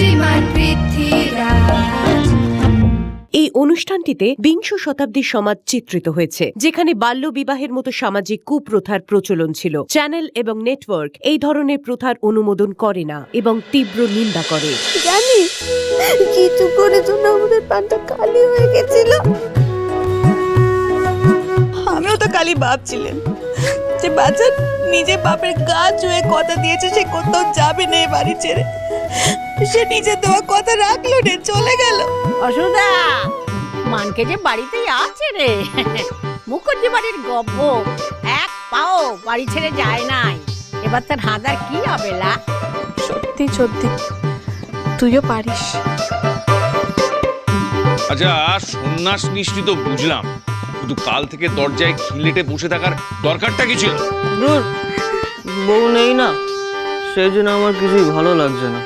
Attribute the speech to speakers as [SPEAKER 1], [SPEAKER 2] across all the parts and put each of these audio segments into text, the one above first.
[SPEAKER 1] শ্রীমান পৃথ্বীরাজ।
[SPEAKER 2] এই অনুষ্ঠানটিতে বিংশ শতাব্দীর সমাজ চিত্রিত হয়েছে যেখানে বাল্য বিবাহের মতো সামাজিক কুপ্রথার প্রচলন ছিল। চ্যানেল এবং নেটওয়ার্ক এই ধরনের প্রথার অনুমোদন করে না এবং তীব্র নিন্দা করে।
[SPEAKER 3] জানিস কিছু করে জন্য আমাদের পানটা কালি হয়ে গেছিল। আমিও তো কালি ভাবছিলেন যে বাচ্চা নিজে বাপের গা চুয়ে কথা দিয়েছে সে কোথাও যাবে না এ বাড়ি ছেড়ে। সে নিজে দেওয়া কথা রাখল রে চলে গেল।
[SPEAKER 4] অসুদা মানকে যে বাড়িতেই আছে রে। মুখুজ্জি বাড়ির গব্ব এক পাও বাড়ি ছেড়ে যায় নাই। এবার তার হাজার কি হবে লা?
[SPEAKER 3] সত্যি সত্যি। তুইও পারিস।
[SPEAKER 5] আচ্ছা সন্ন্যাস নিশ্চিত বুঝলাম। কিন্তু কাল থেকে দরজায় খিলেটে বসে থাকার দরকারটা কি ছিল?
[SPEAKER 6] বউ নেই না, সেই জন্য আমার কিছুই ভালো লাগছে না।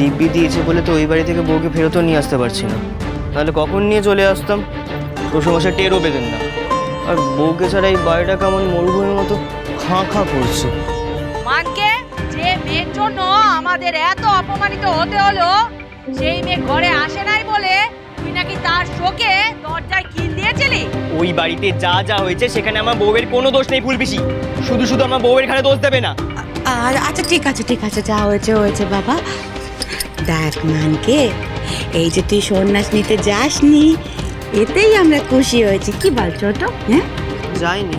[SPEAKER 6] দিব্যি দিয়েছে বলে তো ওই বাড়ি থেকে বউকে ফেরতও নিয়ে আসতে পারছি না। তাহলে কখন নিয়ে চলে আসতাম? শ্বশুরমশাই টেরও পেতেন না। আর বউকে ছাড়া এই বাড়িটা কেমন মরুভূমির মতো খাঁ খাঁ করছে।
[SPEAKER 4] মানকে যে মেয়ের জন্য আমাদের এত অপমানিত হতে হলো সেই মেয়ে ঘরে আসে নাই বলে তুই নাকি তার শোকে দরজায় কিল দিয়েছিলি?
[SPEAKER 6] ওই বাড়িতে যা যা হয়েছে সেখানে আমার বউয়ের কোনো দোষ নেই ফুলপিসি। শুধু শুধু আমার বউয়ের ঘাড়ে দোষ দেবে না।
[SPEAKER 7] আর আচ্ছা ঠিক আছে ঠিক আছে যা হয়েছে হয়েছে বাবা। দেখ মানকে এই যে তুই সন্ন্যাস নিতে যাসনি এতেই আমরা খুশি হয়েছি। কি বল ছোট হ্যাঁ?
[SPEAKER 6] যাইনি।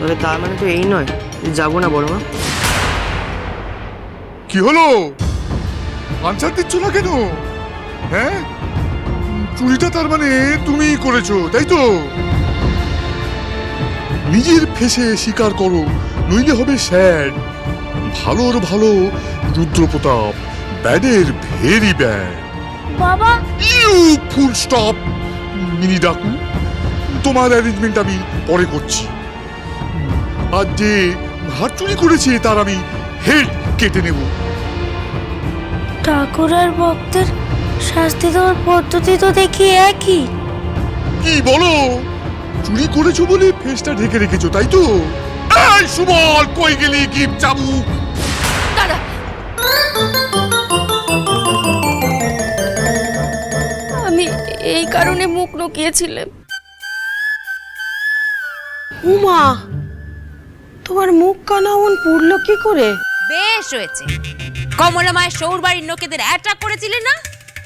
[SPEAKER 6] তবে তার মানে তো এই নয় যাব না বড় মা
[SPEAKER 8] কি হলো? আনসার দিচ্ছ না কেন? হ্যাঁ? চুরিটা তার মানে তুমি করেছ তাই তো? নিজের ফেসে স্বীকার করো নইলে হবে স্যাড। ভালোর ভালো রুদ্রপ্রতাপ। ব্যাডের ভেরি ব্যাড।
[SPEAKER 3] বাবা।
[SPEAKER 8] You full stop. মিনি ডাকু তোমার অ্যারেঞ্জমেন্ট আমি পরে করছি। আর যে হাত চুরি করেছে তার আমি হেড কেটে নেব।
[SPEAKER 3] ঠাকুর আর ভক্তের শাস্তি দেওয়ার পদ্ধতি তো দেখি একই।
[SPEAKER 8] কি বলো? চুরি করেছ বলে ফেসটা ঢেকে রেখেছো তাই তো? এই সুবল কই গেলি গিফট চাবুক?
[SPEAKER 3] আমি এই কারণে মুখ লুকিয়েছিলাম উমা তোমার মুখ কানা অমন পুড়লো কি করে?
[SPEAKER 9] বেশ হয়েছে। কমলা মায়ের সৌর বাড়ির লোকেদের অ্যাটাক করেছিলেন না?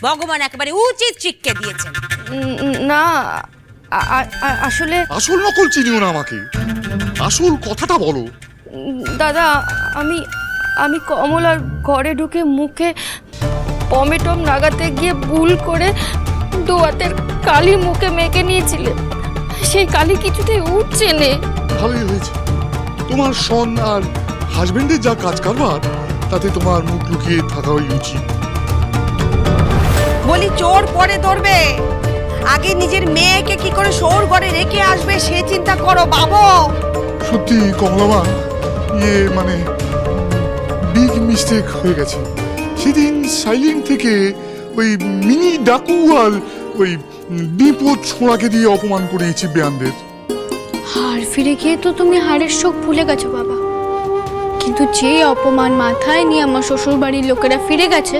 [SPEAKER 9] ভগবান একেবারে উচিত শিক্ষা দিয়েছেন।
[SPEAKER 3] না আসলে
[SPEAKER 8] আসল নকল চিনিও না আমাকে। আসল কথাটা বলো।
[SPEAKER 3] দাদা আমি আমি কমলার ঘরে ঢুকে মুখে পমেটম লাগাতে গিয়ে ভুল করে দোয়াতের কালি মুখে মেখে নিয়েছিলেন সেই কালি কিছুতেই উঠছে নে।
[SPEAKER 8] ভালোই হয়েছে। তোমার সন আর হাজবেন্ডের যা কাজ কারবার তাতে তোমার মুখ লুকিয়ে থাকাই উচিত।
[SPEAKER 10] বলি চোর পরে ধরবে। আগে নিজের মেয়েকে কি করে সৌর ঘরে রেখে আসবে সে চিন্তা করো বাবু।
[SPEAKER 8] সত্যি কমলামা ইয়ে মানে বিগ মিস্টেক হয়ে গেছে। সেদিন সাইলেন্ট থেকে ওই মিনি ডাকু আর ওই বিপদ ছোঁড়াকে দিয়ে অপমান করিয়েছি বেয়ানদের।
[SPEAKER 11] হার ফিরে গিয়ে তো তুমি হারের শোক ভুলে গেছো বাবা। কিন্তু যে অপমান মাথায় নিয়ে আমার শ্বশুর বাড়ির লোকেরা ফিরে গেছে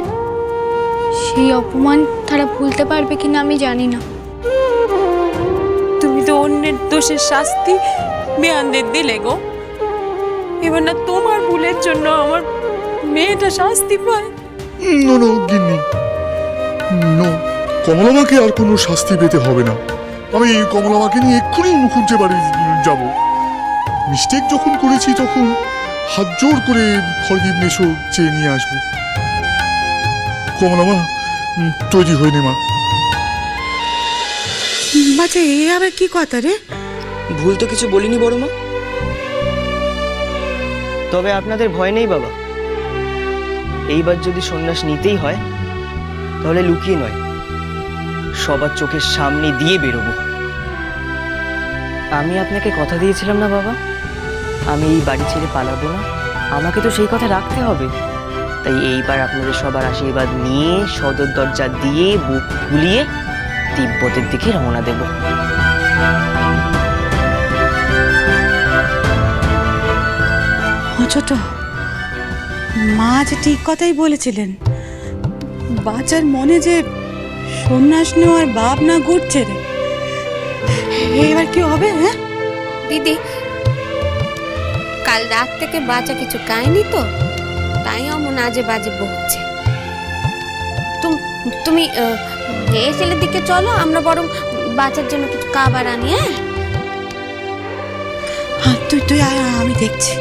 [SPEAKER 11] সেই অপমান তারা ভুলতে পারবে কিনা আমি জানি না।
[SPEAKER 3] তুমি তো অন্যের দোষের শাস্তি বেয়ানদের দিলে গো। এবার না তোমার ভুলের জন্য আমার মেয়েটা শাস্তি পায়।
[SPEAKER 8] নো নো গিন্নি নো কমলামাকে আর কোনো শাস্তি পেতে হবে না। আমি কমলামাকে নিয়ে এক্ষুনি মুখুজ্জে বাড়ি যাব। মিস্টেক যখন করেছি তখন হাত জোর করে ফরগিভনেসও চেয়ে নিয়ে আসব। কমলামা তৈরি হয়ে নে মা।
[SPEAKER 7] বাচ্চা এ আবার কি কথা রে?
[SPEAKER 6] ভুল তো কিছু বলিনি বড় মা। তবে আপনাদের ভয় নেই বাবা। এইবার যদি সন্ন্যাস নিতেই হয় তাহলে লুকিয়ে নয়। সবার চোখের সামনে দিয়ে বেরোবো। আমি আপনাকে কথা দিয়েছিলাম না বাবা? আমি এই বাড়ি ছেড়ে পালাবো না। আমাকে তো সেই কথা রাখতে হবে। তাই এইবার আপনাদের সবার আশীর্বাদ নিয়ে, সদর দরজা দিয়ে, বুক ফুলিয়ে তিব্বতের দিকে রওনা দেব।
[SPEAKER 7] ছোট, মা যে ঠিক কথাই বলেছিলেন। বাচ্চার মনে যে সন্ন্যাস নেওয়ার ভাব না ঘুরছে রে। এবার কি হবে হ্যাঁ?
[SPEAKER 9] দিদি কাল রাত থেকে বাচ্চা কিছু খায়নি তো? তাই অমন আজে বাজে বকছে। তুম- তুমি আহ, এ ছেলের দিকে চলো আমরা বরং বাচ্চার জন্য কিছু খাবার আনি হ্যাঁ?
[SPEAKER 7] তুই তুই আয়, আমি দেখছি।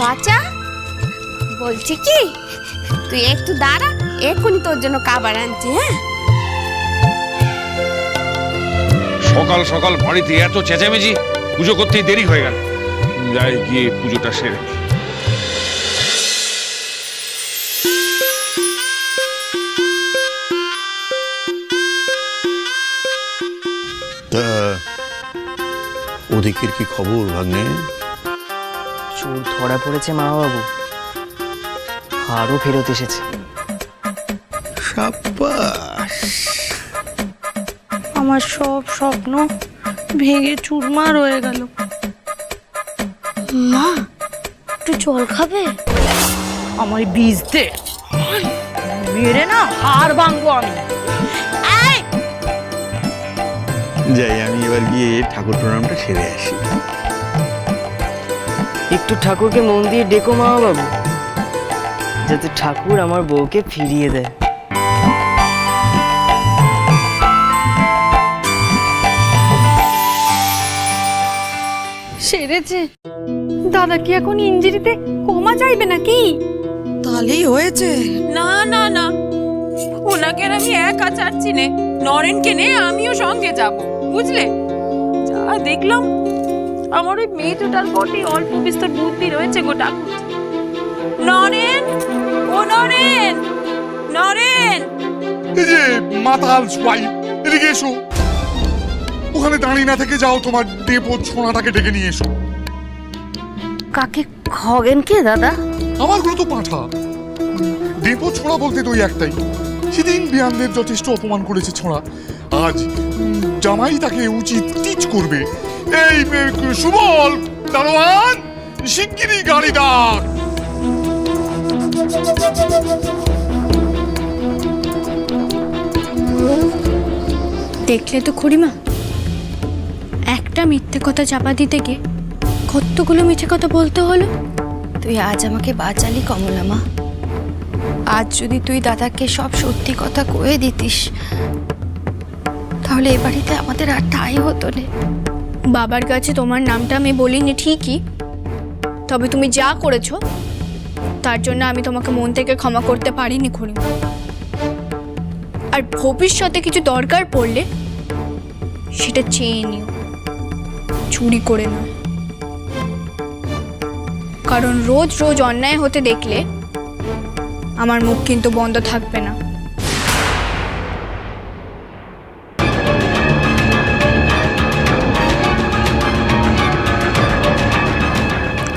[SPEAKER 9] বাচ্চা বলছি কি তুই একটু দাঁড়া এক্ষুনি তোর জন্য খাবার আনছি হ্যাঁ?
[SPEAKER 5] সকাল সকাল বাড়িতে এত চেঁচামেচি পুজো করতেই দেরি হয়ে গেল। যাই গিয়ে পুজোটা সেরে
[SPEAKER 12] তা ওদিকের কি খবর ভাগ্নে?
[SPEAKER 6] ধরা পড়েছে মা বাবু আরও ফেরত এসেছে।
[SPEAKER 12] সাব্বাস।
[SPEAKER 3] আমার সব স্বপ্ন ভেঙে চুরমার হয়ে গেল। মা একটু জল খাবে?
[SPEAKER 4] আমার বীজ দে মেরে না হাড় ভাঙবো আমি।
[SPEAKER 12] যাই আমি এবার গিয়ে ঠাকুর প্রণামটা সেরে আসি।
[SPEAKER 6] একটু ঠাকুরকে মন দিয়ে ডেকো মা বাবু যাতে ঠাকুর আমার বউকে ফিরিয়ে দেয়।
[SPEAKER 3] সেরেছে। দাদা কি এখন ইঞ্জিরিতে কমা চাইবে নাকি?
[SPEAKER 10] তাহলেই হয়েছে।
[SPEAKER 9] না না না। ওনাকে আর আমি একা ছাড়ছি নে। নরেনকে নে আমিও সঙ্গে যাব বুঝলে? যা দেখলাম আমার ওই মেয়েটার বটে অল্প বিস্তর বুদ্ধি রয়েছে গো ঠাকুর নরেন! ও নরেন! নরেন!
[SPEAKER 8] এই যে মাতাল সোয়াই এদিকে এসো। ওখানে দাঁড়িয়ে না থেকে যাও তোমার ডেপো ছোঁড়াটাকে ডেকে নিয়ে এসো।
[SPEAKER 3] কাকে খগেন কে দাদা?
[SPEAKER 8] আমারগুলো তো পাঁঠা। ডেপো ছোঁড়া বলতে তো ওই একটাই। সেদিন বিয়ানদের যথেষ্ট অপমান করেছে ছোঁড়া। আজ জামাই তাকে উচিত টিচ করবে। এই সুবল দারোয়ান শিগগিরই গাড়ি ডাক
[SPEAKER 11] দেখলে তো খুড়িমা একটা মিথ্যে কথা চাপা দিতে গিয়ে কতগুলো মিথ্যে কথা বলতে হলো?
[SPEAKER 3] তুই আজ আমাকে বাঁচালি কমলা মা আজ যদি তুই দাদাকে সব সত্যি কথা কয়ে দিতিস, তাহলে এ বাড়িতে আমাদের আর ঠাই হতো না।
[SPEAKER 11] বাবার কাছে তোমার নামটা আমি বলিনি ঠিকই, তবে তুমি যা করেছ, তার জন্য আমি তোমাকে মন থেকে ক্ষমা করতে পারিনি খুড়িমা আর ভবিষ্যতে কিছু দরকার পড়লে, সেটা চেয়ে নিও। চুরি করে নয় কারণ রোজ রোজ অন্যায় হতে দেখলে আমার মুখ কিন্তু বন্ধ থাকবে না।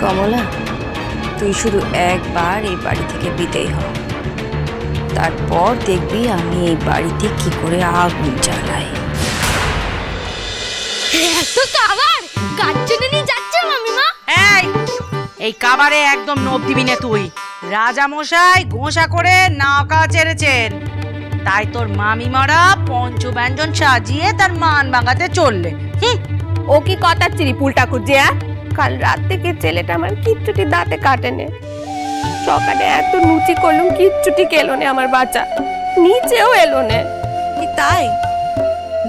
[SPEAKER 3] কমলা তুই শুধু একবার এই বাড়ি থেকে বিদেয় হ। তারপর দেখবি আমি এই বাড়িতে কি করে আগুন জ্বালাই।
[SPEAKER 11] কার জন্য নিয়ে যাচ্ছে মামিমা?
[SPEAKER 4] এই এই কাবারে একদম নব দিবি না তুই। রাজা মশাই ঘোষা করে নাকা ছেড়েছেন তাই তোর মামিমারা পঞ্চব্যঞ্জন সাজিয়ে তার মান ভাঙাতে চললে।
[SPEAKER 3] ও কি কথা চিরি পুলটা খুঁজে কাল রাত থেকে ছেলেটা আমার কিচ্ছুটি দাঁতে কাটেনে। সকালে এত লুচি করলুম, কিচ্ছুটি কেলো নে আমার বাচ্চা। নিচেও এলো নে।
[SPEAKER 10] তাই?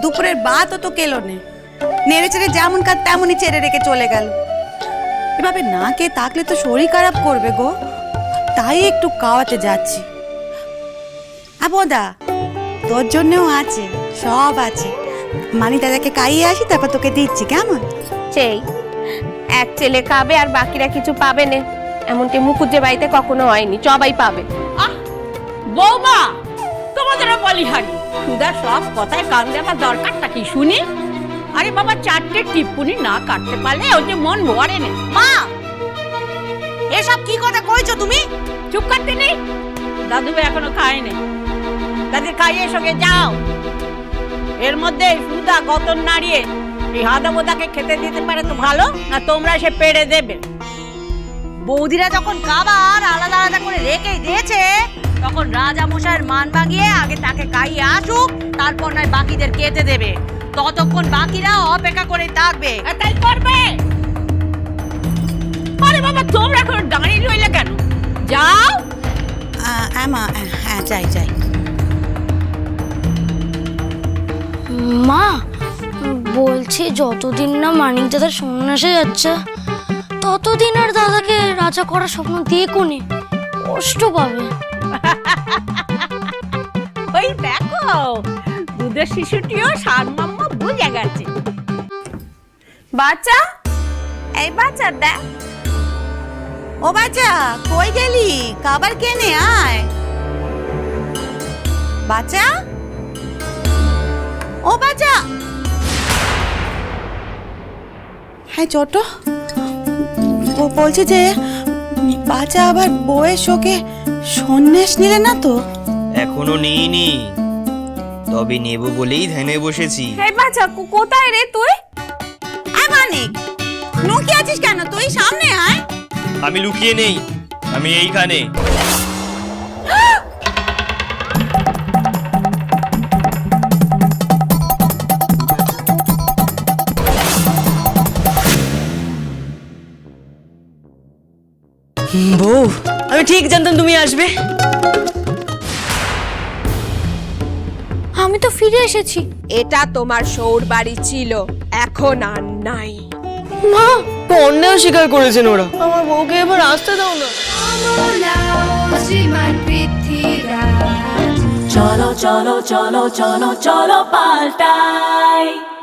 [SPEAKER 10] দুপুরের ভাত তো কেলো নে। নেড়ে চেড়ে যেমন কাজ তেমনই চেড়ে রেখে চলে গেল। এভাবে না কে থাকলে তো শরীর খারাপ করবে গো। তাই একটু কাওয়াতে যাচ্ছি। আবদা তোর জন্যও আছে সব আছে। মানি দাদাকে খাইয়ে আসি তারপর তোকে দিচ্ছি কেমন?
[SPEAKER 3] সেই এক ছেলে খাবে আর বাকিরা কিছু পাবে না। এমনকি মুখুজ্জে বাড়িতে কখনো হয়নি সবাই পাবে।
[SPEAKER 4] বৌমা তোমাদের
[SPEAKER 9] বলিহারি। সুদার সব কথায় কান দেওয়ার দরকারটা কি শুনি? আরে বাবা চারটে টিপ্পুনি না কাটতে পারলে ওই যে মন ভরে না।
[SPEAKER 4] মা এসব কি কথা কইছো তুমি?
[SPEAKER 9] চুপ করতে নেই? দাদু ভাই এখনও খায়নি। তাদের খাইয়ে সঙ্গে যাও। এর মধ্যে সুদা গতন নাড়িয়ে এই হাদা বোদাকে খেতে দিতে পারে তো ভালো না তোমরা সে পেড়ে দেবে।
[SPEAKER 4] বৌদিরা যখন খাবার আলাদা আলাদা করে রেখে দিয়েছে তখন রাজা মশাইয়ের মান ভাঙিয়ে আগে তাকে খাইয়ে আসুক তারপর নয় বাকিদের খেতে দেবে। ততক্ষণ বাকিরা অপেক্ষা করে থাকবে।
[SPEAKER 9] তাই করবে? বাবা তোমরা এখন দাঁড়িয়ে রইলে কেন? যাও।
[SPEAKER 10] আহ, হ্যাঁ যাই যাই।
[SPEAKER 11] মা বলছি যতদিন না মানিক দাদা সন্ন্যাসে যাচ্ছে ততদিন আর দাদাকে রাজা করার স্বপ্ন দেখুনি কষ্ট পাবে।
[SPEAKER 9] ওই দেখো দুধের শিশুটিও সার মাম্মা বুঝে গেছে। বাচ্চা এই বাচ্চা দেখ
[SPEAKER 10] ও বাচ্চা কই গেলি? খাবার কেনে আয়। বাচ্চা? ও বাচ্চা। হ্যাঁ ছোট ও বলছে যে বাচ্চা আবার বউয়ের শোকে সন্ন্যাস নিলে না তো?
[SPEAKER 6] এখনও নিইনি। তবে নেব বলেই ধ্যানে বসেছি।
[SPEAKER 9] এই বাচ্চা কোথায় রে তুই?
[SPEAKER 10] আয় মানিক লুকিয়ে আছিস কেন? তুই সামনে আয়।
[SPEAKER 6] আমি লুকিয়ে নেই। আমি এইখানে।
[SPEAKER 4] বউ আমি ঠিক জানতাম তুমি আসবে।
[SPEAKER 11] আমি তো ফিরে এসেছি।
[SPEAKER 3] এটা তোমার সৌর বাড়ি ছিল এখন আর নাই।
[SPEAKER 6] মা অন্যায় স্বীকার করেছেন ওরা। আমার বউকে এবার আসতে দাও না।
[SPEAKER 2] চলো চলো চলো চলো চলো, পাল্টাই।